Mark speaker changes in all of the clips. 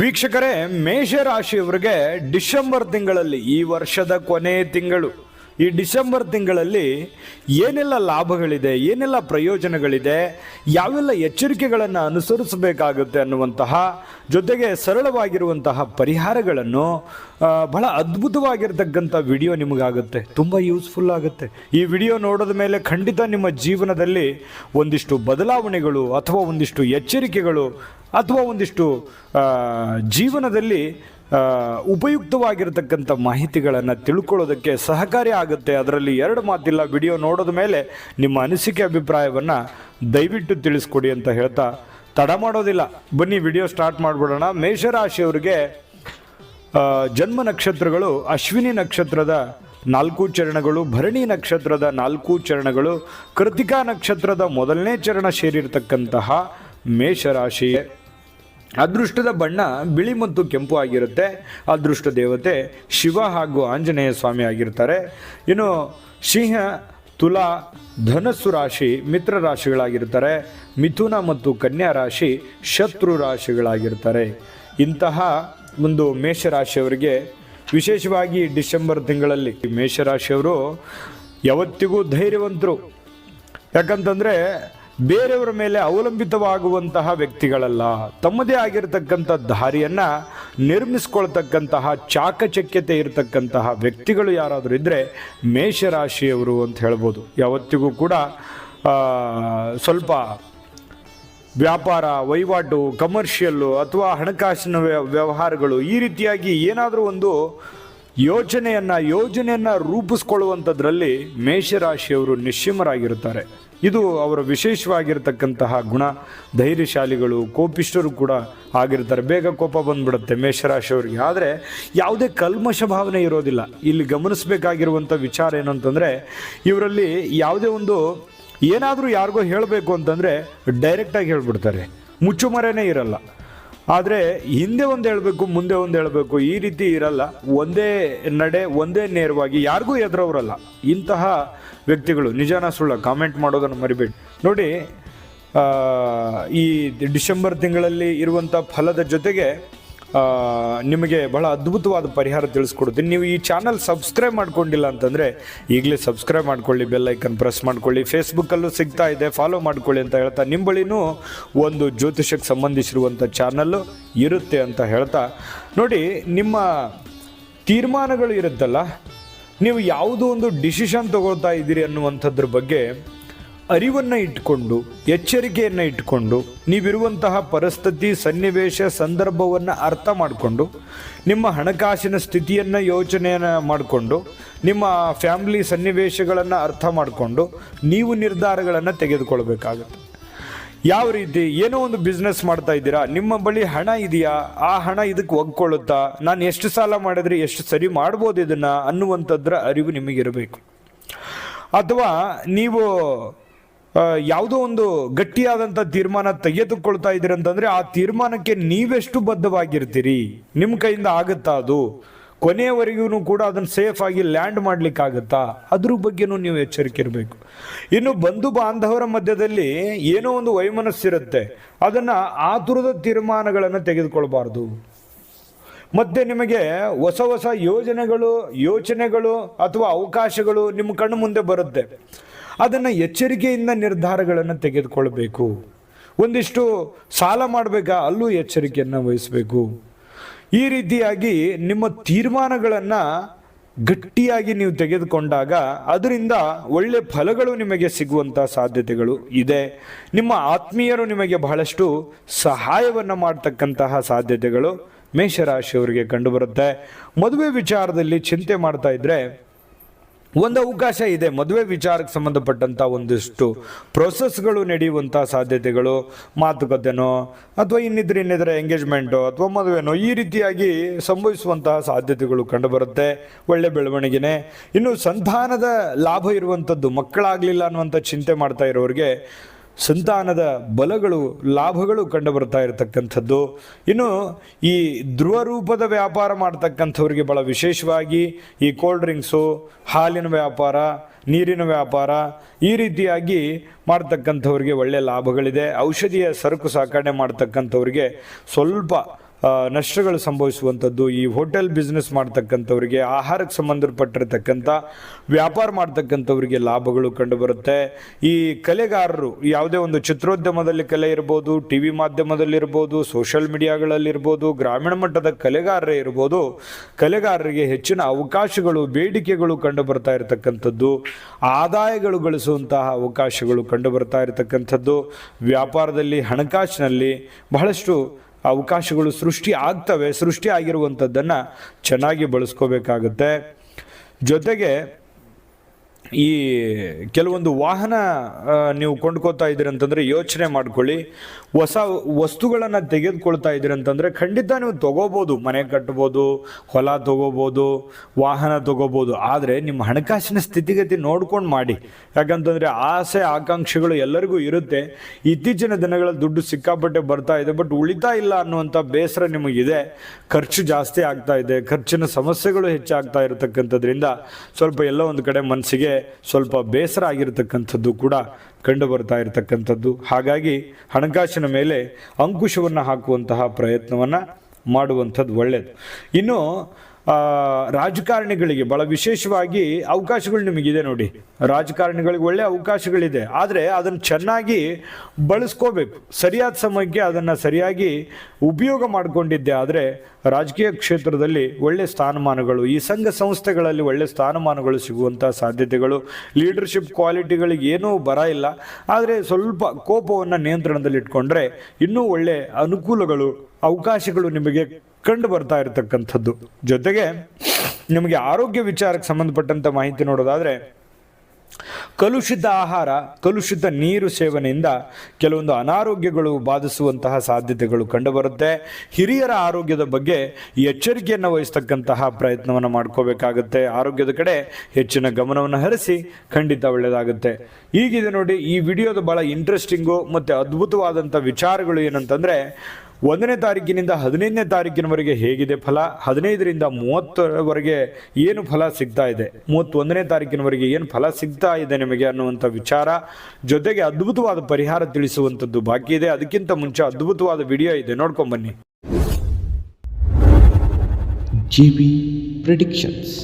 Speaker 1: ವೀಕ್ಷಕರೇ, ಮೇಷರಾಶಿಯವರಿಗೆ ಡಿಸೆಂಬರ್ ತಿಂಗಳಲ್ಲಿ ಈ ವರ್ಷದ ಕೊನೆ ತಿಂಗಳು. ಈ ಡಿಸೆಂಬರ್ ತಿಂಗಳಲ್ಲಿ ಏನೆಲ್ಲ ಲಾಭಗಳಿದೆ, ಏನೆಲ್ಲ ಪ್ರಯೋಜನಗಳಿದೆ, ಯಾವೆಲ್ಲ ಎಚ್ಚರಿಕೆಗಳನ್ನು ಅನುಸರಿಸಬೇಕಾಗುತ್ತೆ ಅನ್ನುವಂತಹ, ಜೊತೆಗೆ ಸರಳವಾಗಿರುವಂತಹ ಪರಿಹಾರಗಳನ್ನು ಬಹಳ ಅದ್ಭುತವಾಗಿರ್ತಕ್ಕಂಥ ವಿಡಿಯೋ ನಿಮಗಾಗುತ್ತೆ. ತುಂಬ ಯೂಸ್ಫುಲ್ ಆಗುತ್ತೆ. ಈ ವಿಡಿಯೋ ನೋಡಿದ ಮೇಲೆ ಖಂಡಿತ ನಿಮ್ಮ ಜೀವನದಲ್ಲಿ ಒಂದಿಷ್ಟು ಬದಲಾವಣೆಗಳು ಅಥವಾ ಒಂದಿಷ್ಟು ಎಚ್ಚರಿಕೆಗಳು ಅಥವಾ ಒಂದಿಷ್ಟು ಜೀವನದಲ್ಲಿ ಉಪಯುಕ್ತವಾಗಿರತಕ್ಕಂಥ ಮಾಹಿತಿಗಳನ್ನು ತಿಳ್ಕೊಳ್ಳೋದಕ್ಕೆ ಸಹಕಾರಿ ಆಗುತ್ತೆ. ಅದರಲ್ಲಿ ಎರಡು ಮಾತಿಲ್ಲ. ವಿಡಿಯೋ ನೋಡೋದ ಮೇಲೆ ನಿಮ್ಮ ಅನಿಸಿಕೆ ಅಭಿಪ್ರಾಯವನ್ನು ದಯವಿಟ್ಟು ತಿಳಿಸ್ಕೊಡಿ ಅಂತ ಹೇಳ್ತಾ ತಡ ಮಾಡೋದಿಲ್ಲ. ಬನ್ನಿ, ವಿಡಿಯೋ ಸ್ಟಾರ್ಟ್ ಮಾಡಿಬಿಡೋಣ. ಮೇಷರಾಶಿಯವರಿಗೆ ಜನ್ಮ ನಕ್ಷತ್ರಗಳು, ಅಶ್ವಿನಿ ನಕ್ಷತ್ರದ ನಾಲ್ಕು ಚರಣಗಳು, ಭರಣಿ ನಕ್ಷತ್ರದ ನಾಲ್ಕು ಚರಣಗಳು, ಕೃತಿಕಾ ನಕ್ಷತ್ರದ ಮೊದಲನೇ ಚರಣ ಸೇರಿರ್ತಕ್ಕಂತಹ ಮೇಷರಾಶಿ ಅದೃಷ್ಟದ ಬಣ್ಣ ಬಿಳಿ ಮತ್ತು ಕೆಂಪು ಆಗಿರುತ್ತೆ. ಅದೃಷ್ಟ ದೇವತೆ ಶಿವ ಹಾಗೂ ಆಂಜನೇಯ ಸ್ವಾಮಿ ಆಗಿರ್ತಾರೆ. ಇನ್ನು ಸಿಂಹ, ತುಲಾ, ಧನಸ್ಸು ರಾಶಿ, ಮಿತ್ರ ರಾಶಿಗಳಾಗಿರ್ತಾರೆ. ಮಿಥುನ ಮತ್ತು ಕನ್ಯಾ ರಾಶಿ ಶತ್ರು ರಾಶಿಗಳಾಗಿರ್ತಾರೆ. ಇಂತಹ ಒಂದು ಮೇಷರಾಶಿಯವರಿಗೆ ವಿಶೇಷವಾಗಿ ಡಿಸೆಂಬರ್ ತಿಂಗಳಲ್ಲಿ ಮೇಷರಾಶಿಯವರು ಯಾವತ್ತಿಗೂ ಧೈರ್ಯವಂತರು. ಯಾಕಂತಂದರೆ ಬೇರೆಯವರ ಮೇಲೆ ಅವಲಂಬಿತವಾಗುವಂತಹ ವ್ಯಕ್ತಿಗಳಲ್ಲ. ತಮ್ಮದೇ ಆಗಿರತಕ್ಕಂಥ ದಾರಿಯನ್ನು ನಿರ್ಮಿಸ್ಕೊಳ್ತಕ್ಕಂತಹ ಚಾಕಚಕ್ಯತೆ ಇರತಕ್ಕಂತಹ ವ್ಯಕ್ತಿಗಳು ಯಾರಾದರೂ ಇದ್ದರೆ ಮೇಷರಾಶಿಯವರು ಅಂತ ಹೇಳ್ಬೋದು. ಯಾವತ್ತಿಗೂ ಕೂಡ ಸ್ವಲ್ಪ ವ್ಯಾಪಾರ ವಹಿವಾಟು ಕಮರ್ಷಿಯಲ್ಲು ಅಥವಾ ಹಣಕಾಸಿನ ವ್ಯ- ವ್ಯವಹಾರಗಳು ಈ ರೀತಿಯಾಗಿ ಏನಾದರೂ ಒಂದು ಯೋಚನೆಯನ್ನು ಯೋಜನೆಯನ್ನು ರೂಪಿಸ್ಕೊಳ್ಳುವಂಥದ್ರಲ್ಲಿ ಮೇಷರಾಶಿಯವರು ನಿಶ್ಚಿಮರಾಗಿರುತ್ತಾರೆ ಇದು ಅವರ ವಿಶೇಷವಾಗಿರ್ತಕ್ಕಂತಹ ಗುಣ. ಧೈರ್ಯಶಾಲಿಗಳು ಕೋಪಿಷ್ಟರು ಕೂಡ ಆಗಿರ್ತಾರೆ. ಬೇಗ ಕೋಪ ಬಂದ್ಬಿಡುತ್ತೆ ಮೇಷರಾಶಿಯವರಿಗೆ ಆದರೆ ಯಾವುದೇ ಕಲ್ಮಶ ಭಾವನೆ ಇರೋದಿಲ್ಲ. ಇಲ್ಲಿ ಗಮನಿಸಬೇಕಾಗಿರುವಂಥ ವಿಚಾರ ಏನಂತಂದರೆ, ಇವರಲ್ಲಿ ಯಾವುದೇ ಒಂದು ಏನಾದರೂ ಯಾರಿಗೋ ಹೇಳಬೇಕು ಅಂತಂದರೆ ಡೈರೆಕ್ಟಾಗಿ ಹೇಳ್ಬಿಡ್ತಾರೆ. ಮುಚ್ಚುಮರೆನೇ ಇರಲ್ಲ. ಆದರೆ ಹಿಂದೆ ಒಂದು ಹೇಳಬೇಕು, ಮುಂದೆ ಒಂದು ಹೇಳಬೇಕು, ಈ ರೀತಿ ಇರಲ್ಲ. ಒಂದೇ ನಡೆ, ಒಂದೇ ನೇರವಾಗಿ ಯಾರಿಗೂ ಎದುರವರಲ್ಲ ಇಂತಹ ವ್ಯಕ್ತಿಗಳು, ನಿಜಾನ ಸುಳ್ಳ ಕಾಮೆಂಟ್ ಮಾಡೋದನ್ನು ಮರಿಬೇಡಿ. ನೋಡಿ ಈ ಡಿಸೆಂಬರ್ ತಿಂಗಳಲ್ಲಿ ಇರುವಂಥ ಫಲದ ಜೊತೆಗೆ ನಿಮಗೆ ಬಹಳ ಅದ್ಭುತವಾದ ಪರಿಹಾರ ತಿಳಿಸ್ಕೊಡ್ತೀನಿ ನೀವು ಈ ಚಾನಲ್ ಸಬ್ಸ್ಕ್ರೈಬ್ ಮಾಡ್ಕೊಂಡಿಲ್ಲ ಅಂತಂದರೆ ಈಗಲೇ ಸಬ್ಸ್ಕ್ರೈಬ್ ಮಾಡ್ಕೊಳ್ಳಿ, ಬೆಲ್ ಐಕನ್ ಪ್ರೆಸ್ ಮಾಡ್ಕೊಳ್ಳಿ. ಫೇಸ್ಬುಕ್ಕಲ್ಲೂ ಸಿಗ್ತಾ ಇದೆ, ಫಾಲೋ ಮಾಡ್ಕೊಳ್ಳಿ ಅಂತ ಹೇಳ್ತಾ. ನಿಮ್ಮ ಒಂದು ಜ್ಯೋತಿಷಕ್ಕೆ ಸಂಬಂಧಿಸಿರುವಂಥ ಚಾನಲ್ಲು ಇರುತ್ತೆ ಅಂತ ಹೇಳ್ತಾ. ನೋಡಿ, ನಿಮ್ಮ ತೀರ್ಮಾನಗಳು ಇರುತ್ತಲ್ಲ, ನೀವು ಯಾವುದೋ ಒಂದು ಡಿಸಿಷನ್ ತಗೊಳ್ತಾ ಇದ್ದೀರಿ ಅನ್ನುವಂಥದ್ರ ಬಗ್ಗೆ ಅರಿವನ್ನು ಇಟ್ಕೊಂಡು, ಎಚ್ಚರಿಕೆಯನ್ನು ಇಟ್ಕೊಂಡು, ನೀವಿರುವಂತಹ ಪರಿಸ್ಥಿತಿ, ಸನ್ನಿವೇಶ, ಸಂದರ್ಭವನ್ನು ಅರ್ಥ ಮಾಡಿಕೊಂಡು, ನಿಮ್ಮ ಹಣಕಾಸಿನ ಸ್ಥಿತಿಯನ್ನು ಯೋಚನೆಯನ್ನು ಮಾಡಿಕೊಂಡು, ನಿಮ್ಮ ಫ್ಯಾಮಿಲಿ ಸನ್ನಿವೇಶಗಳನ್ನು ಅರ್ಥ ಮಾಡಿಕೊಂಡು, ನೀವು ನಿರ್ಧಾರಗಳನ್ನು ತೆಗೆದುಕೊಳ್ಬೇಕಾಗುತ್ತೆ. ಯಾವ ರೀತಿ, ಏನೋ ಒಂದು ಬಿಸ್ನೆಸ್ ಮಾಡ್ತಾ ಇದ್ದೀರಾ, ನಿಮ್ಮ ಬಳಿ ಹಣ ಇದೆಯಾ, ಆ ಹಣ ಇದಕ್ಕೆ ಒಗ್ಕೊಳ್ಳುತ್ತಾ ನಾನು ಎಷ್ಟು ಸಾಲ ಮಾಡಿದ್ರೆ ಎಷ್ಟು ಸರಿ ಮಾಡ್ಬೋದು ಇದನ್ನ ಅನ್ನುವಂಥದ್ರ ಅರಿವು ನಿಮಗಿರಬೇಕು. ಅಥವಾ ನೀವು ಯಾವುದೋ ಒಂದು ಗಟ್ಟಿಯಾದಂಥ ತೀರ್ಮಾನ ತೆಗೆದುಕೊಳ್ತಾ ಇದ್ದೀರಿ ಅಂತಂದ್ರೆ ಆ ತೀರ್ಮಾನಕ್ಕೆ ನೀವೆಷ್ಟು ಬದ್ಧವಾಗಿರ್ತೀರಿ? ನಿಮ್ಮ ಕೈಯಿಂದ ಆಗುತ್ತಾ ಅದು? ಕೊನೆಯವರೆಗೂ ಕೂಡ ಅದನ್ನು ಸೇಫ್ ಆಗಿ ಲ್ಯಾಂಡ್ ಮಾಡ್ಲಿಕ್ಕಾಗತ್ತಾ? ಅದ್ರ ಬಗ್ಗೆನೂ ನೀವು ಎಚ್ಚರಿಕೆ ಇರಬೇಕು. ಇನ್ನು ಬಂಧು ಬಾಂಧವರ ಮಧ್ಯದಲ್ಲಿ ಏನೋ ಒಂದು ವೈಮನಸ್ಸಿರುತ್ತೆ ಅದನ್ನು ಆತುರದ ತೀರ್ಮಾನಗಳನ್ನು ತೆಗೆದುಕೊಳ್ಬಾರ್ದು. ಮತ್ತೆ ನಿಮಗೆ ಹೊಸ ಹೊಸ ಯೋಜನೆಗಳು, ಯೋಚನೆಗಳು ಅಥವಾ ಅವಕಾಶಗಳು ನಿಮ್ಮ ಕಣ್ಣು ಮುಂದೆ ಬರುತ್ತೆ. ಅದನ್ನು ಎಚ್ಚರಿಕೆಯಿಂದ ನಿರ್ಧಾರಗಳನ್ನು ತೆಗೆದುಕೊಳ್ಬೇಕು. ಒಂದಿಷ್ಟು ಸಾಲ ಮಾಡಬೇಕಾ ಅಲ್ಲೂ ಎಚ್ಚರಿಕೆಯನ್ನು ವಹಿಸಬೇಕು. ಈ ರೀತಿಯಾಗಿ ನಿಮ್ಮ ತೀರ್ಮಾನಗಳನ್ನು ಗಟ್ಟಿಯಾಗಿ ನೀವು ತೆಗೆದುಕೊಂಡಾಗ ಅದರಿಂದ ಒಳ್ಳೆ ಫಲಗಳು ನಿಮಗೆ ಸಿಗುವಂಥ ಸಾಧ್ಯತೆಗಳು ಇದೆ. ನಿಮ್ಮ ಆತ್ಮೀಯರು ನಿಮಗೆ ಬಹಳಷ್ಟು ಸಹಾಯವನ್ನು ಮಾಡ್ತಕ್ಕಂತಹ ಸಾಧ್ಯತೆಗಳು ಮೇಷರಾಶಿಯವರಿಗೆ ಕಂಡುಬರುತ್ತೆ. ಮದುವೆ ವಿಚಾರದಲ್ಲಿ ಚಿಂತೆ ಮಾಡ್ತಾ ಇದ್ರೆ ಒಂದು ಅವಕಾಶ ಇದೆ. ಮದುವೆ ವಿಚಾರಕ್ಕೆ ಸಂಬಂಧಪಟ್ಟಂಥ ಒಂದಿಷ್ಟು ಪ್ರೊಸೆಸ್ಗಳು ನಡೆಯುವಂಥ ಸಾಧ್ಯತೆಗಳು, ಮಾತುಕತೆನೋ, ಅಥವಾ ಇನ್ನಿದ್ರೆ ಇನ್ನಿದ್ರೆ ಎಂಗೇಜ್ಮೆಂಟು ಅಥವಾ ಮದುವೆನೋ ಈ ರೀತಿಯಾಗಿ ಸಂಭವಿಸುವಂತಹ ಸಾಧ್ಯತೆಗಳು ಕಂಡುಬರುತ್ತೆ. ಒಳ್ಳೆ ಬೆಳವಣಿಗೆನೇ. ಇನ್ನು ಸಂತಾನದ ಲಾಭ ಇರುವಂಥದ್ದು ಮಕ್ಕಳಾಗಲಿಲ್ಲ ಅನ್ನುವಂಥ ಚಿಂತೆ ಮಾಡ್ತಾ ಇರೋರಿಗೆ ಸಂತಾನದ ಬಲಗಳು, ಲಾಭಗಳು ಕಂಡು ಬರ್ತಾ ಇರತಕ್ಕಂಥದ್ದು. ಇನ್ನು ಈ ಧ್ರುವ ರೂಪದ ವ್ಯಾಪಾರ ಮಾಡ್ತಕ್ಕಂಥವ್ರಿಗೆ ಭಾಳ ವಿಶೇಷವಾಗಿ ಈ ಕೋಲ್ಡ್ ಡ್ರಿಂಕ್ಸು ಹಾಲಿನ ವ್ಯಾಪಾರ, ನೀರಿನ ವ್ಯಾಪಾರ, ಈ ರೀತಿಯಾಗಿ ಮಾಡ್ತಕ್ಕಂಥವ್ರಿಗೆ ಒಳ್ಳೆಯ ಲಾಭಗಳಿದೆ. ಔಷಧಿಯ ಸರಕು ಸಾಗಣೆ ಮಾಡ್ತಕ್ಕಂಥವ್ರಿಗೆ ಸ್ವಲ್ಪ ನಷ್ಟಗಳು ಸಂಭವಿಸುವಂಥದ್ದು, ಈ ಹೋಟೆಲ್ ಬಿಸ್ನೆಸ್ ಮಾಡ್ತಕ್ಕಂಥವ್ರಿಗೆ, ಆಹಾರಕ್ಕೆ ಸಂಬಂಧಪಟ್ಟಿರ್ತಕ್ಕಂಥ, ವ್ಯಾಪಾರ ಮಾಡ್ತಕ್ಕಂಥವ್ರಿಗೆ ಲಾಭಗಳು ಕಂಡುಬರುತ್ತೆ. ಈ ಕಲೆಗಾರರು, ಯಾವುದೇ ಒಂದು ಚಿತ್ರೋದ್ಯಮದಲ್ಲಿ ಕಲೆ ಇರ್ಬೋದು ಟಿ ವಿ ಮಾಧ್ಯಮದಲ್ಲಿರ್ಬೋದು ಸೋಷಿಯಲ್ ಮೀಡಿಯಾಗಳಲ್ಲಿರ್ಬೋದು ಗ್ರಾಮೀಣ ಮಟ್ಟದ ಕಲೆಗಾರರೇ ಇರ್ಬೋದು, ಕಲೆಗಾರರಿಗೆ ಹೆಚ್ಚಿನ ಅವಕಾಶಗಳು, ಬೇಡಿಕೆಗಳು ಕಂಡುಬರ್ತಾ ಇರತಕ್ಕಂಥದ್ದು, ಆದಾಯಗಳು ಗಳಿಸುವಂತಹ ಅವಕಾಶಗಳು ಕಂಡುಬರ್ತಾ ಇರತಕ್ಕಂಥದ್ದು, ವ್ಯಾಪಾರದಲ್ಲಿ, ಹಣಕಾಸಿನಲ್ಲಿ ಬಹಳಷ್ಟು ಅವಕಾಶಗಳು ಸೃಷ್ಟಿ ಆಗ್ತವೆ ಸೃಷ್ಟಿ ಆಗಿರುವಂಥದ್ದನ್ನು ಚೆನ್ನಾಗಿ ಬಳಸ್ಕೋಬೇಕಾಗುತ್ತೆ. ಜೊತೆಗೆ ಈ ಕೆಲವೊಂದು ವಾಹನ ನೀವು ಕೊಂಡ್ಕೋತಾ ಇದ್ದೀರಿ ಅಂತಂದ್ರೆ ಯೋಚನೆ ಮಾಡ್ಕೊಳ್ಳಿ. ಹೊಸ ವಸ್ತುಗಳನ್ನು ತೆಗೆದುಕೊಳ್ತಾ ಇದ್ದೀರಿ ಅಂತಂದ್ರೆ ಖಂಡಿತ ನೀವು ತಗೋಬೋದು. ಮನೆ ಕಟ್ಬೋದು, ಹೊಲ ತಗೋಬೋದು, ವಾಹನ ತಗೋಬೋದು. ಆದರೆ ನಿಮ್ಮ ಹಣಕಾಸಿನ ಸ್ಥಿತಿಗತಿ ನೋಡ್ಕೊಂಡು ಮಾಡಿ. ಯಾಕಂತಂದ್ರೆ ಆಸೆ, ಆಕಾಂಕ್ಷೆಗಳು ಎಲ್ಲರಿಗೂ ಇರುತ್ತೆ. ಇತ್ತೀಚಿನ ದಿನಗಳಲ್ಲಿ ದುಡ್ಡು ಸಿಕ್ಕಾಪಟ್ಟೆ ಬರ್ತಾ ಇದೆ, ಬಟ್ ಉಳಿತಾ ಇಲ್ಲ ಅನ್ನುವಂಥ ಬೇಸರ ನಿಮಗಿದೆ. ಖರ್ಚು ಜಾಸ್ತಿ ಆಗ್ತಾ ಇದೆ, ಖರ್ಚಿನ ಸಮಸ್ಯೆಗಳು ಹೆಚ್ಚಾಗ್ತಾ ಇರತಕ್ಕಂಥದ್ರಿಂದ ಸ್ವಲ್ಪ ಎಲ್ಲ ಒಂದು ಕಡೆ ಮನಸ್ಸಿಗೆ ಸ್ವಲ್ಪ ಬೇಸರ ಆಗಿರತಕ್ಕಂಥದ್ದು ಕೂಡ ಕಂಡು ಬರ್ತಾ ಇರತಕ್ಕಂಥದ್ದು. ಹಾಗಾಗಿ ಹಣಕಾಸಿನ ಮೇಲೆ ಅಂಕುಶವನ್ನು ಹಾಕುವಂತಹ ಪ್ರಯತ್ನವನ್ನು ಮಾಡುವಂಥದ್ದು ಒಳ್ಳೆಯದು ಇನ್ನು ರಾಜಕಾರಣಿಗಳಿಗೆ ಬಹಳ ವಿಶೇಷವಾಗಿ ಅವಕಾಶಗಳು ನಿಮಗಿದೆ ನೋಡಿ. ರಾಜಕಾರಣಿಗಳಿಗೆ ಒಳ್ಳೆ ಅವಕಾಶಗಳಿದೆ. ಆದರೆ ಅದನ್ನು ಚೆನ್ನಾಗಿ ಬಳಸ್ಕೋಬೇಕು. ಸರಿಯಾದ ಸಮಯಕ್ಕೆ ಅದನ್ನು ಸರಿಯಾಗಿ ಉಪಯೋಗ ಮಾಡಿಕೊಂಡಿದ್ದೆ. ಆದರೆ ರಾಜಕೀಯ ಕ್ಷೇತ್ರದಲ್ಲಿ ಒಳ್ಳೆ ಸ್ಥಾನಮಾನಗಳು, ಈ ಸಂಘ ಸಂಸ್ಥೆಗಳಲ್ಲಿ ಒಳ್ಳೆ ಸ್ಥಾನಮಾನಗಳು ಸಿಗುವಂಥ ಸಾಧ್ಯತೆಗಳು ಲೀಡರ್ಶಿಪ್ ಕ್ವಾಲಿಟಿಗಳಿಗೆ ಏನೂ ಬರ ಇಲ್ಲ. ಆದರೆ ಸ್ವಲ್ಪ ಕೋಪವನ್ನು ನಿಯಂತ್ರಣದಲ್ಲಿಟ್ಕೊಂಡ್ರೆ ಇನ್ನೂ ಒಳ್ಳೆ ಅನುಕೂಲಗಳು, ಅವಕಾಶಗಳು ನಿಮಗೆ ಕಂಡು ಬರ್ತಾ ಇರತಕ್ಕಂಥದ್ದು. ಜೊತೆಗೆ ನಿಮಗೆ ಆರೋಗ್ಯ ವಿಚಾರಕ್ಕೆ ಸಂಬಂಧಪಟ್ಟಂತ ಮಾಹಿತಿ ನೋಡೋದಾದ್ರೆ, ಕಲುಷಿತ ಆಹಾರ, ಕಲುಷಿತ ನೀರು ಸೇವನೆಯಿಂದ ಕೆಲವೊಂದು ಅನಾರೋಗ್ಯಗಳು ಬಾಧಿಸುವಂತಹ ಸಾಧ್ಯತೆಗಳು ಕಂಡುಬರುತ್ತೆ ಹಿರಿಯರ ಆರೋಗ್ಯದ ಬಗ್ಗೆ ಎಚ್ಚರಿಕೆಯನ್ನು ವಹಿಸ್ತಕ್ಕಂತಹ ಪ್ರಯತ್ನವನ್ನು ಮಾಡ್ಕೋಬೇಕಾಗುತ್ತೆ. ಆರೋಗ್ಯದ ಕಡೆ ಹೆಚ್ಚಿನ ಗಮನವನ್ನು ಹರಿಸಿ ಖಂಡಿತ ಒಳ್ಳೆಯದಾಗುತ್ತೆ ಈಗಿದೆ ನೋಡಿ, ಈ ವಿಡಿಯೋದ ಬಹಳ ಇಂಟ್ರೆಸ್ಟಿಂಗು ಮತ್ತು ಅದ್ಭುತವಾದಂಥ ವಿಚಾರಗಳು ಏನಂತಂದರೆ ಒಂದನೇ ತಾರೀಕಿನಿಂದ ಹದಿನೈದನೇ ತಾರೀಕಿನವರೆಗೆ ಹೇಗಿದೆ ಫಲ? ಹದಿನೈದರಿಂದ ಮೂವತ್ತರವರೆಗೆ ಏನು ಫಲ ಸಿಗ್ತಾ ಇದೆ? ಮೂವತ್ತೊಂದನೇ ತಾರೀಕಿನವರೆಗೆ ಏನು ಫಲ ಸಿಗ್ತಾ ಇದೆ ನಿಮಗೆ ಅನ್ನುವಂಥ ವಿಚಾರ? ಜೊತೆಗೆ ಅದ್ಭುತವಾದ ಪರಿಹಾರ ತಿಳಿಸುವಂಥದ್ದು ಬಾಕಿ ಇದೆ. ಅದಕ್ಕಿಂತ ಮುಂಚೆ ಅದ್ಭುತವಾದ ವಿಡಿಯೋ ಇದೆ. ನೋಡ್ಕೊಂಬನ್ನಿ
Speaker 2: ಜಿ ಬಿ ಪ್ರಿಡಿಕ್ಷನ್ಸ್.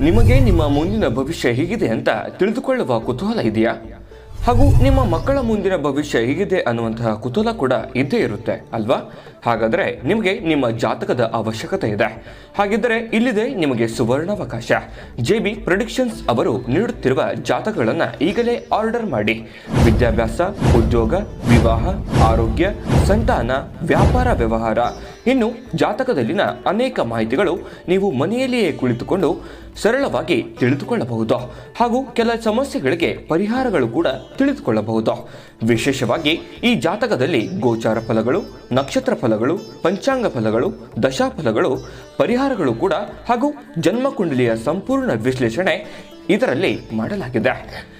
Speaker 3: ನಿಮಗೆ ನಿಮ್ಮ ಮುಂದಿನ ಭವಿಷ್ಯ ಹೇಗಿದೆ ಅಂತ ತಿಳಿದುಕೊಳ್ಳುವ ಕುತೂಹಲ ಇದೆಯಾ? ಹಾಗೂ ನಿಮ್ಮ ಮಕ್ಕಳ ಮುಂದಿನ ಭವಿಷ್ಯ ಹೇಗಿದೆ ಅನ್ನುವಂತಹ ಕುತೂಹಲ ಕೂಡ ಇದ್ದೇ ಇರುತ್ತೆ, ಅಲ್ವಾ? ಹಾಗಾದರೆ ನಿಮಗೆ ನಿಮ್ಮ ಜಾತಕದ ಅವಶ್ಯಕತೆ ಇದೆ. ಹಾಗಿದ್ದರೆ ಇಲ್ಲಿದೆ ನಿಮಗೆ ಸುವರ್ಣಾವಕಾಶ. ಜೆ ಬಿ ಪ್ರೊಡಿಕ್ಷನ್ಸ್ ಅವರು ನೀಡುತ್ತಿರುವ ಜಾತಕಗಳನ್ನು ಈಗಲೇ ಆರ್ಡರ್ ಮಾಡಿ. ವಿದ್ಯಾಭ್ಯಾಸ, ಉದ್ಯೋಗ ವಿವಾಹ, ಆರೋಗ್ಯ, ಸಂತಾನ, ವ್ಯಾಪಾರ, ವ್ಯವಹಾರ. ಇನ್ನು ಜಾತಕದಲ್ಲಿನ ಅನೇಕ ಮಾಹಿತಿಗಳು ನೀವು ಮನೆಯಲ್ಲಿಯೇ ಕುಳಿತುಕೊಂಡು ಸರಳವಾಗಿ ತಿಳಿದುಕೊಳ್ಳಬಹುದು. ಹಾಗೂ ಕೆಲ ಸಮಸ್ಯೆಗಳಿಗೆ ಪರಿಹಾರಗಳು ಕೂಡ ತಿಳಿದುಕೊಳ್ಳಬಹುದು. ವಿಶೇಷವಾಗಿ ಈ ಜಾತಕದಲ್ಲಿ ಗೋಚಾರ ಫಲಗಳು, ನಕ್ಷತ್ರ ಫಲಗಳು, ಪಂಚಾಂಗ ಫಲಗಳು ದಶಾಫಲಗಳು ಪರಿಹಾರಗಳು ಕೂಡ ಹಾಗೂ ಜನ್ಮಕುಂಡಲಿಯ ಸಂಪೂರ್ಣ ವಿಶ್ಲೇಷಣೆ ಇದರಲ್ಲಿ ಮಾಡಲಾಗಿದೆ.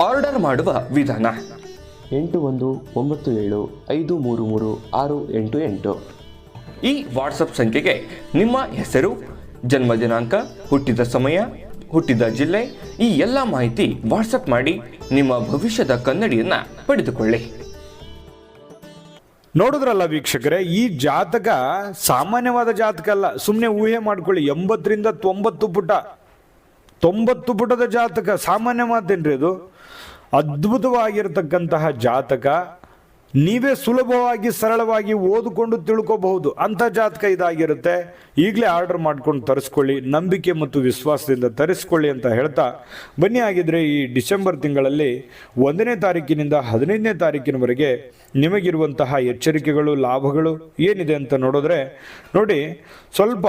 Speaker 3: ಆರ್ಡರ್ ಮಾಡುವ ವಿಧಾನ.
Speaker 2: ಎಂಟು ಒಂದು ಒಂಬತ್ತು ಏಳು ಐದು ಮೂರು ಮೂರು ಆರು ಎಂಟು ಎಂಟು.
Speaker 3: ಈ ವಾಟ್ಸಪ್ ಸಂಖ್ಯೆಗೆ ನಿಮ್ಮ ಹೆಸರು ಜನ್ಮ ದಿನಾಂಕ ಹುಟ್ಟಿದ ಸಮಯ ಹುಟ್ಟಿದ ಜಿಲ್ಲೆ ಈ ಎಲ್ಲ ಮಾಹಿತಿ ವಾಟ್ಸಪ್ ಮಾಡಿ ನಿಮ್ಮ ಭವಿಷ್ಯದ ಕನ್ನಡಿಯನ್ನು ಪಡೆದುಕೊಳ್ಳಿ.
Speaker 1: ನೋಡಿದ್ರಲ್ಲ ವೀಕ್ಷಕರೇ ಈ ಜಾತಕ ಸಾಮಾನ್ಯವಾದ ಜಾತಕ ಅಲ್ಲ. ಸುಮ್ಮನೆ ಊಹೆ ಮಾಡ್ಕೊಳ್ಳಿ ಎಂಬತ್ತರಿಂದ ತೊಂಬತ್ತು ಪುಟ. ತೊಂಬತ್ತು ಪುಟದ ಜಾತಕ ಸಾಮಾನ್ಯ ಮಾತೇನ್ರಿ ಅದು? ಅದ್ಭುತವಾಗಿರ್ತಕ್ಕಂತಹ ಜಾತಕ. ನೀವೇ ಸುಲಭವಾಗಿ, ಸರಳವಾಗಿ ಓದಿಕೊಂಡು ತಿಳ್ಕೋಬಹುದು. ಅಂಥ ಜಾತಕ ಇದಾಗಿರುತ್ತೆ. ಈಗಲೇ ಆರ್ಡರ್ ಮಾಡ್ಕೊಂಡು ತರಿಸ್ಕೊಳ್ಳಿ. ನಂಬಿಕೆ ಮತ್ತು ವಿಶ್ವಾಸದಿಂದ ತರಿಸ್ಕೊಳ್ಳಿ ಅಂತ ಹೇಳ್ತಾ, ಬನ್ನಿ ಆಗಿದ್ರೆ ಈ ಡಿಸೆಂಬರ್ ತಿಂಗಳಲ್ಲಿ ಒಂದನೇ ತಾರೀಕಿನಿಂದ ಹದಿನೈದನೇ ತಾರೀಕಿನವರೆಗೆ ನಿಮಗಿರುವಂತಹ ಎಚ್ಚರಿಕೆಗಳು, ಲಾಭಗಳು ಏನಿದೆ ಅಂತ ನೋಡಿದ್ರೆ, ನೋಡಿ, ಸ್ವಲ್ಪ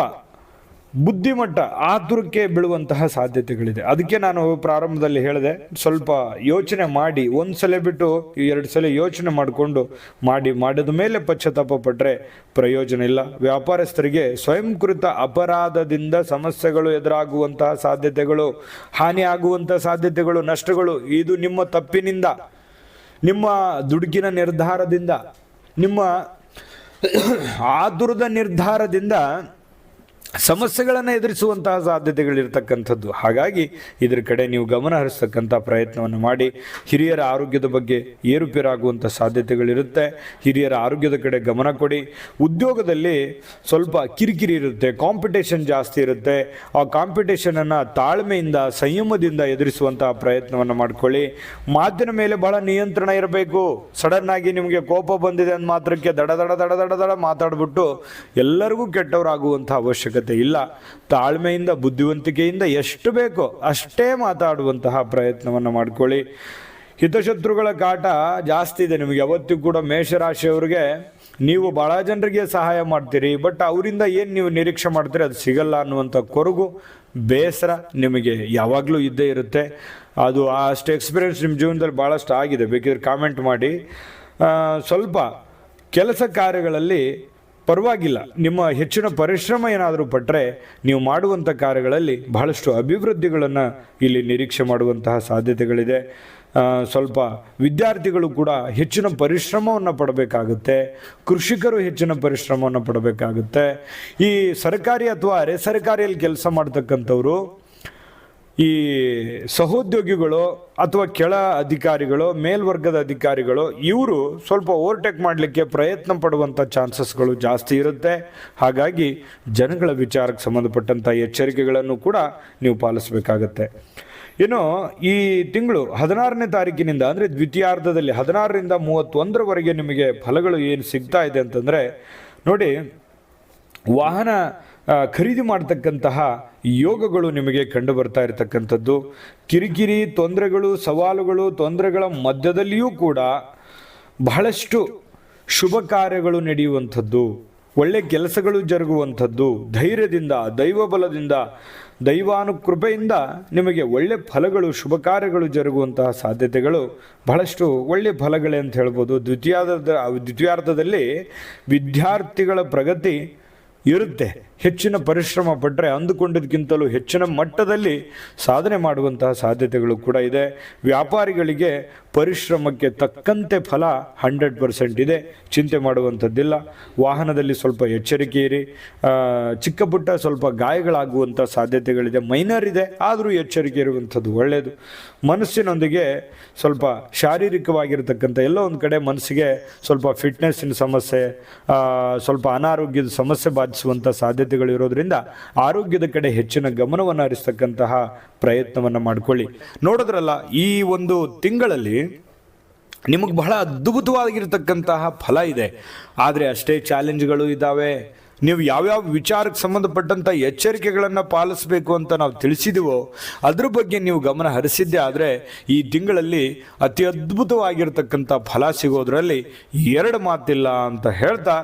Speaker 1: ಬುದ್ಧಿಮಟ್ಟ ಆತುರಕ್ಕೆ ಬೀಳುವಂತಹ ಸಾಧ್ಯತೆಗಳಿದೆ. ಅದಕ್ಕೆ ನಾನು ಪ್ರಾರಂಭದಲ್ಲಿ ಹೇಳಿದೆ, ಸ್ವಲ್ಪ ಯೋಚನೆ ಮಾಡಿ, ಒಂದು ಸಲ ಬಿಟ್ಟು ಎರಡು ಸಲ ಯೋಚನೆ ಮಾಡಿಕೊಂಡು ಮಾಡಿ, ಮಾಡಿದ ಮೇಲೆ ಪಶ್ಚಾತ್ತಾಪ ಪಟ್ಟರೆ ಪ್ರಯೋಜನ ಇಲ್ಲ. ವ್ಯಾಪಾರಸ್ಥರಿಗೆ ಸ್ವಯಂಕೃತ ಅಪರಾಧದಿಂದ ಸಮಸ್ಯೆಗಳು ಎದುರಾಗುವಂತಹ ಸಾಧ್ಯತೆಗಳು, ಹಾನಿ ಆಗುವಂತಹ ಸಾಧ್ಯತೆಗಳು, ನಷ್ಟಗಳು, ಇದು ನಿಮ್ಮ ತಪ್ಪಿನಿಂದ, ನಿಮ್ಮ ದುಡುಕಿನ ನಿರ್ಧಾರದಿಂದ, ನಿಮ್ಮ ಆತುರದ ನಿರ್ಧಾರದಿಂದ ಸಮಸ್ಯೆಗಳನ್ನು ಎದುರಿಸುವಂತಹ ಸಾಧ್ಯತೆಗಳಿರ್ತಕ್ಕಂಥದ್ದು. ಹಾಗಾಗಿ ಇದರ ಕಡೆ ನೀವು ಗಮನ ಹರಿಸ್ತಕ್ಕಂಥ ಪ್ರಯತ್ನವನ್ನು ಮಾಡಿ. ಹಿರಿಯರ ಆರೋಗ್ಯದ ಬಗ್ಗೆ ಏರುಪೇರಾಗುವಂಥ ಸಾಧ್ಯತೆಗಳಿರುತ್ತೆ. ಹಿರಿಯರ ಆರೋಗ್ಯದ ಕಡೆ ಗಮನ ಕೊಡಿ. ಉದ್ಯೋಗದಲ್ಲಿ ಸ್ವಲ್ಪ ಕಿರಿಕಿರಿ ಇರುತ್ತೆ ಕಾಂಪಿಟೇಷನ್ ಜಾಸ್ತಿ ಇರುತ್ತೆ. ಆ ಕಾಂಪಿಟೇಷನನ್ನು ತಾಳ್ಮೆಯಿಂದ, ಸಂಯಮದಿಂದ ಎದುರಿಸುವಂತಹ ಪ್ರಯತ್ನವನ್ನು ಮಾಡ್ಕೊಳ್ಳಿ. ಮಾತಿನ ಮೇಲೆ ಬಹಳ ನಿಯಂತ್ರಣ ಇರಬೇಕು. ಸಡನ್ ಆಗಿ ನಿಮಗೆ ಕೋಪ ಬಂದಿದೆ ಅಂದ ಮಾತ್ರಕ್ಕೆ ದಡ ದಡ ದಡ ದಡ ದಡ ಮಾತಾಡಿಬಿಟ್ಟು ಎಲ್ಲರಿಗೂ ಕೆಟ್ಟವರಾಗುವಂಥ ಅವಶ್ಯಕತೆ ಇಲ್ಲ. ತಾಳ್ಮೆಯಿಂದ, ಬುದ್ಧಿವಂತಿಕೆಯಿಂದ ಎಷ್ಟು ಬೇಕೋ ಅಷ್ಟೇ ಮಾತಾಡುವಂತಹ ಪ್ರಯತ್ನವನ್ನು ಮಾಡ್ಕೊಳ್ಳಿ. ಹಿತಶತ್ರುಗಳ ಕಾಟ ಜಾಸ್ತಿ ಇದೆ ನಿಮಗೆ. ಯಾವತ್ತಿಗೂ ಕೂಡ ಮೇಷರಾಶಿಯವರಿಗೆ ನೀವು ಭಾಳ ಜನರಿಗೆ ಸಹಾಯ ಮಾಡ್ತೀರಿ. ಬಟ್ ಅವರಿಂದ ಏನು ನೀವು ನಿರೀಕ್ಷೆ ಮಾಡ್ತೀರಿ? ಅದು ಸಿಗಲ್ಲ ಅನ್ನುವಂಥ ಕೊರಗು, ಬೇಸರ ನಿಮಗೆ ಯಾವಾಗಲೂ ಇದ್ದೇ ಇರುತ್ತೆ. ಅದು ಅಷ್ಟು ಎಕ್ಸ್ಪೀರಿಯನ್ಸ್ ನಿಮ್ಮ ಜೀವನದಲ್ಲಿ ಭಾಳಷ್ಟು ಆಗಿದೆ. ಬೇಕಿದ್ರೆ ಕಾಮೆಂಟ್ ಮಾಡಿ. ಸ್ವಲ್ಪ ಕೆಲಸ ಕಾರ್ಯಗಳಲ್ಲಿ ಪರವಾಗಿಲ್ಲ. ನಿಮ್ಮ ಹೆಚ್ಚಿನ ಪರಿಶ್ರಮ ಏನಾದರೂ ಪಟ್ಟರೆ ನೀವು ಮಾಡುವಂಥ ಕಾರ್ಯಗಳಲ್ಲಿ ಬಹಳಷ್ಟು ಅಭಿವೃದ್ಧಿಗಳನ್ನು ಇಲ್ಲಿ ನಿರೀಕ್ಷೆ ಮಾಡುವಂತಹ ಸಾಧ್ಯತೆಗಳಿದೆ. ಸ್ವಲ್ಪ ವಿದ್ಯಾರ್ಥಿಗಳು ಕೂಡ ಹೆಚ್ಚಿನ ಪರಿಶ್ರಮವನ್ನು ಪಡಬೇಕಾಗುತ್ತೆ. ಕೃಷಿಕರು ಹೆಚ್ಚಿನ ಪರಿಶ್ರಮವನ್ನು ಪಡಬೇಕಾಗುತ್ತೆ. ಈ ಸರ್ಕಾರಿ ಅಥವಾ ಅರೆ ಸರ್ಕಾರಿಯಲ್ಲಿ ಕೆಲಸ ಮಾಡ್ತಕ್ಕಂಥವ್ರು ಈ ಸಹೋದ್ಯೋಗಿಗಳು ಅಥವಾ ಕೆಳ ಅಧಿಕಾರಿಗಳು, ಮೇಲ್ವರ್ಗದ ಅಧಿಕಾರಿಗಳು, ಇವರು ಸ್ವಲ್ಪ ಓವರ್ಟೇಕ್ ಮಾಡಲಿಕ್ಕೆ ಪ್ರಯತ್ನ ಪಡುವಂಥ ಚಾನ್ಸಸ್ಗಳು ಜಾಸ್ತಿ ಇರುತ್ತೆ. ಹಾಗಾಗಿ ಜನಗಳ ವಿಚಾರಕ್ಕೆ ಸಂಬಂಧಪಟ್ಟಂಥ ಎಚ್ಚರಿಕೆಗಳನ್ನು ಕೂಡ ನೀವು ಪಾಲಿಸಬೇಕಾಗತ್ತೆ. ಇನ್ನು ಈ ತಿಂಗಳು ಹದಿನಾರನೇ ತಾರೀಕಿನಿಂದ, ಅಂದರೆ ದ್ವಿತೀಯಾರ್ಧದಲ್ಲಿ ಹದಿನಾರರಿಂದ ಮೂವತ್ತೊಂದರವರೆಗೆ ನಿಮಗೆ ಫಲಗಳು ಏನು ಸಿಗ್ತಾ ಇದೆ ಅಂತಂದರೆ, ನೋಡಿ, ವಾಹನ ಖರೀದಿ ಮಾಡತಕ್ಕಂತಹ ಯೋಗಗಳು ನಿಮಗೆ ಕಂಡು ಬರ್ತಾ ಇರತಕ್ಕಂಥದ್ದು. ಕಿರಿಕಿರಿ ತೊಂದರೆಗಳು, ಸವಾಲುಗಳು, ತೊಂದರೆಗಳ ಮಧ್ಯದಲ್ಲಿಯೂ ಕೂಡ ಬಹಳಷ್ಟು ಶುಭ ಕಾರ್ಯಗಳು ನಡೆಯುವಂಥದ್ದು, ಒಳ್ಳೆ ಕೆಲಸಗಳು ಜರುಗುವಂಥದ್ದು. ಧೈರ್ಯದಿಂದ, ದೈವಬಲದಿಂದ, ದೈವಾನುಕೃಪೆಯಿಂದ ನಿಮಗೆ ಒಳ್ಳೆ ಫಲಗಳು, ಶುಭ ಕಾರ್ಯಗಳು ಜರುಗುವಂತಹ ಸಾಧ್ಯತೆಗಳು ಬಹಳಷ್ಟು ಒಳ್ಳೆ ಫಲಗಳೇ ಅಂತ ಹೇಳ್ಬೋದು. ದ್ವಿತೀಯಾರ್ಧದ, ದ್ವಿತೀಯಾರ್ಧದಲ್ಲಿ ವಿದ್ಯಾರ್ಥಿಗಳ ಪ್ರಗತಿ ಇರುತ್ತೆ. ಹೆಚ್ಚಿನ ಪರಿಶ್ರಮ ಪಟ್ಟರೆ ಅಂದುಕೊಂಡಿದ್ದಕ್ಕಿಂತಲೂ ಹೆಚ್ಚಿನ ಮಟ್ಟದಲ್ಲಿ ಸಾಧನೆ ಮಾಡುವಂತಹ ಸಾಧ್ಯತೆಗಳು ಕೂಡ ಇದೆ. ವ್ಯಾಪಾರಿಗಳಿಗೆ ಪರಿಶ್ರಮಕ್ಕೆ ತಕ್ಕಂತೆ ಫಲ ಹಂಡ್ರೆಡ್ ಪರ್ಸೆಂಟ್ ಇದೆ. ಚಿಂತೆ ಮಾಡುವಂಥದ್ದಿಲ್ಲ. ವಾಹನದಲ್ಲಿ ಸ್ವಲ್ಪ ಎಚ್ಚರಿಕೆ ಇರಿ. ಚಿಕ್ಕ ಪುಟ್ಟ ಸ್ವಲ್ಪ ಗಾಯಗಳಾಗುವಂಥ ಸಾಧ್ಯತೆಗಳಿದೆ. ಮೈನರ್ ಇದೆ. ಆದರೂ ಎಚ್ಚರಿಕೆ ಇರುವಂಥದ್ದು ಒಳ್ಳೆಯದು ಮನಸ್ಸಿನೊಂದಿಗೆ ಸ್ವಲ್ಪ ಶಾರೀರಿಕವಾಗಿರ್ತಕ್ಕಂಥ ಎಲ್ಲೋ ಒಂದು ಕಡೆ ಮನಸ್ಸಿಗೆ ಸ್ವಲ್ಪ ಫಿಟ್ನೆಸ್ಸಿನ ಸಮಸ್ಯೆ ಸ್ವಲ್ಪ ಅನಾರೋಗ್ಯದ ಸಮಸ್ಯೆ ಬಾಧಿಸುವಂಥ ಸಾಧ್ಯತೆಗಳು ಇರೋದ್ರಿಂದ ಆರೋಗ್ಯದ ಕಡೆ ಹೆಚ್ಚಿನ ಗಮನವನ್ನು ಹರಿಸ್ತಕ್ಕಂತಹ ಪ್ರಯತ್ನವನ್ನು ಮಾಡಿಕೊಳ್ಳಿ. ನೋಡಿದ್ರಲ್ಲ, ಈ ಒಂದು ತಿಂಗಳಲ್ಲಿ ನಿಮಗೆ ಬಹಳ ಅದ್ಭುತವಾಗಿರ್ತಕ್ಕಂತಹ ಫಲ ಇದೆ. ಆದರೆ ಅಷ್ಟೇ ಚಾಲೆಂಜ್ಗಳು ಇದ್ದಾವೆ. ನೀವು ಯಾವ್ಯಾವ ವಿಚಾರಕ್ಕೆ ಸಂಬಂಧಪಟ್ಟಂಥ ಎಚ್ಚರಿಕೆಗಳನ್ನು ಪಾಲಿಸಬೇಕು ಅಂತ ನಾವು ತಿಳಿಸಿದೀವೋ, ಅದ್ರ ಬಗ್ಗೆ ನೀವು ಗಮನ ಹರಿಸಿದ್ದೆ ಆದರೆ ಈ ತಿಂಗಳಲ್ಲಿ ಅತಿ ಅದ್ಭುತವಾಗಿರ್ತಕ್ಕಂಥ ಫಲ ಸಿಗೋದ್ರಲ್ಲಿ ಎರಡು ಮಾತಿಲ್ಲ ಅಂತ ಹೇಳ್ತಾ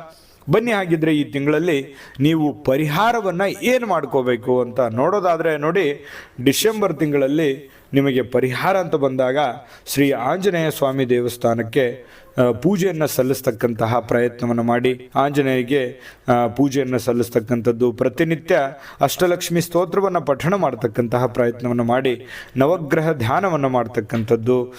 Speaker 1: ಬನ್ನಿ ಹಾಗಿದ್ರೆ ಈ ತಿಂಗಳಲ್ಲಿ ನೀವು ಪರಿಹಾರವನ್ನು ಏನು ಮಾಡ್ಕೋಬೇಕು ಅಂತ ನೋಡೋದಾದರೆ ನೋಡಿ, ಡಿಸೆಂಬರ್ ತಿಂಗಳಲ್ಲಿ ನಿಮಗೆ ಪರಿಹಾರ ಅಂತ ಬಂದಾಗ ಶ್ರೀ ಆಂಜನೇಯ ಸ್ವಾಮಿ ದೇವಸ್ಥಾನಕ್ಕೆ ಪೂಜೆಯನ್ನು ಸಲ್ಲಿಸ್ತಕ್ಕಂತಹ ಪ್ರಯತ್ನವನ್ನು ಮಾಡಿ ಆಂಜನೇಯಗೆ ಪೂಜೆಯನ್ನು ಸಲ್ಲಿಸ್ತಕ್ಕಂಥದ್ದು ಪ್ರತಿನಿತ್ಯ ಅಷ್ಟಲಕ್ಷ್ಮಿ ಸ್ತೋತ್ರವನ್ನು ಪಠಣ ಮಾಡ್ತಕ್ಕಂತಹ ಪ್ರಯತ್ನವನ್ನು ಮಾಡಿ ನವಗ್ರಹ ಧ್ಯಾನವನ್ನು ಮಾಡ್ತಕ್ಕಂಥದ್ದು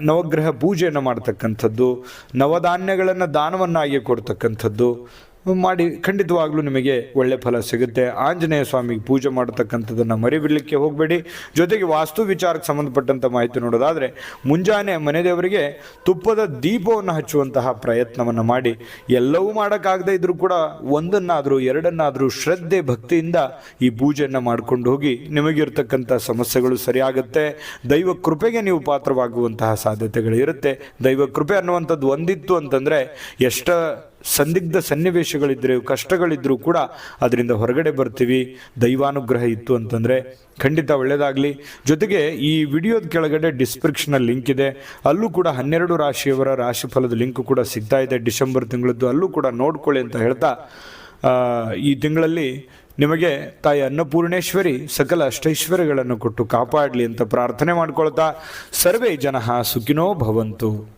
Speaker 1: ನವಗ್ರಹ ಪೂಜೆಯನ್ನು ಮಾಡ್ತಕ್ಕಂಥದ್ದು, ನವಧಾನ್ಯಗಳನ್ನು ದಾನವನ್ನಾಗಿ ಕೊಡ್ತಕ್ಕಂಥದ್ದು ಮಾಡಿ ಖಂಡಿತವಾಗ್ಲೂ ನಿಮಗೆ ಒಳ್ಳೆ ಫಲ ಸಿಗುತ್ತೆ. ಆಂಜನೇಯ ಸ್ವಾಮಿಗೆ ಪೂಜೆ ಮಾಡತಕ್ಕಂಥದ್ದನ್ನು ಮರಿಬಿಡಲಿಕ್ಕೆ ಹೋಗಬೇಡಿ. ಜೊತೆಗೆ ವಾಸ್ತು ವಿಚಾರಕ್ಕೆ ಸಂಬಂಧಪಟ್ಟಂಥ ಮಾಹಿತಿ ನೋಡೋದಾದರೆ, ಮುಂಜಾನೆ ಮನೆ ದೇವರಿಗೆ ತುಪ್ಪದ ದೀಪವನ್ನು ಹಚ್ಚುವಂತಹ ಪ್ರಯತ್ನವನ್ನು ಮಾಡಿ. ಎಲ್ಲವೂ ಮಾಡೋಕ್ಕಾಗದೆ ಇದ್ರೂ ಕೂಡ ಒಂದನ್ನಾದರೂ, ಎರಡನ್ನಾದರೂ ಶ್ರದ್ಧೆ, ಭಕ್ತಿಯಿಂದ ಈ ಪೂಜೆಯನ್ನು ಮಾಡ್ಕೊಂಡು ಹೋಗಿ ನಿಮಗಿರ್ತಕ್ಕಂಥ ಸಮಸ್ಯೆಗಳು ಸರಿಯಾಗುತ್ತೆ. ದೈವ ಕೃಪೆಗೆ ನೀವು ಪಾತ್ರವಾಗುವಂತಹ ಸಾಧ್ಯತೆಗಳು ಇರುತ್ತೆ ದೈವ ಕೃಪೆ ಅನ್ನುವಂಥದ್ದು ಒಂದಿತ್ತು ಅಂತಂದರೆ, ಎಷ್ಟ ಸಂದಿಗ್ಧ ಸನ್ನಿವೇಶಗಳಿದ್ದರೆ ಕಷ್ಟಗಳಿದ್ದರೂ ಕೂಡ ಅದರಿಂದ ಹೊರಗಡೆ ಬರ್ತೀವಿ. ದೈವಾನುಗ್ರಹ ಇತ್ತು ಅಂತಂದರೆ ಖಂಡಿತ ಒಳ್ಳೆಯದಾಗಲಿ ಜೊತೆಗೆ ಈ ವಿಡಿಯೋದ ಕೆಳಗಡೆ ಡಿಸ್ಕ್ರಿಪ್ಷನಲ್ಲಿ ಲಿಂಕ್ ಇದೆ. ಅಲ್ಲೂ ಕೂಡ ಹನ್ನೆರಡು ರಾಶಿಯವರ ರಾಶಿಫಲದ ಲಿಂಕ್ ಕೂಡ ಸಿಗ್ತಾ ಇದೆ ಡಿಸೆಂಬರ್ ತಿಂಗಳದ್ದು. ಅಲ್ಲೂ ಕೂಡ ನೋಡ್ಕೊಳ್ಳಿ ಅಂತ ಹೇಳ್ತಾ ಈ ತಿಂಗಳಲ್ಲಿ ನಿಮಗೆ ತಾಯಿ ಅನ್ನಪೂರ್ಣೇಶ್ವರಿ ಸಕಲ ಅಷ್ಟೈಶ್ವರ್ಯಗಳನ್ನು ಕೊಟ್ಟು ಕಾಪಾಡಲಿ ಅಂತ ಪ್ರಾರ್ಥನೆ ಮಾಡ್ಕೊಳ್ತಾ. ಸರ್ವೇ ಜನ ಸುಖಿನೋ ಭವಂತು.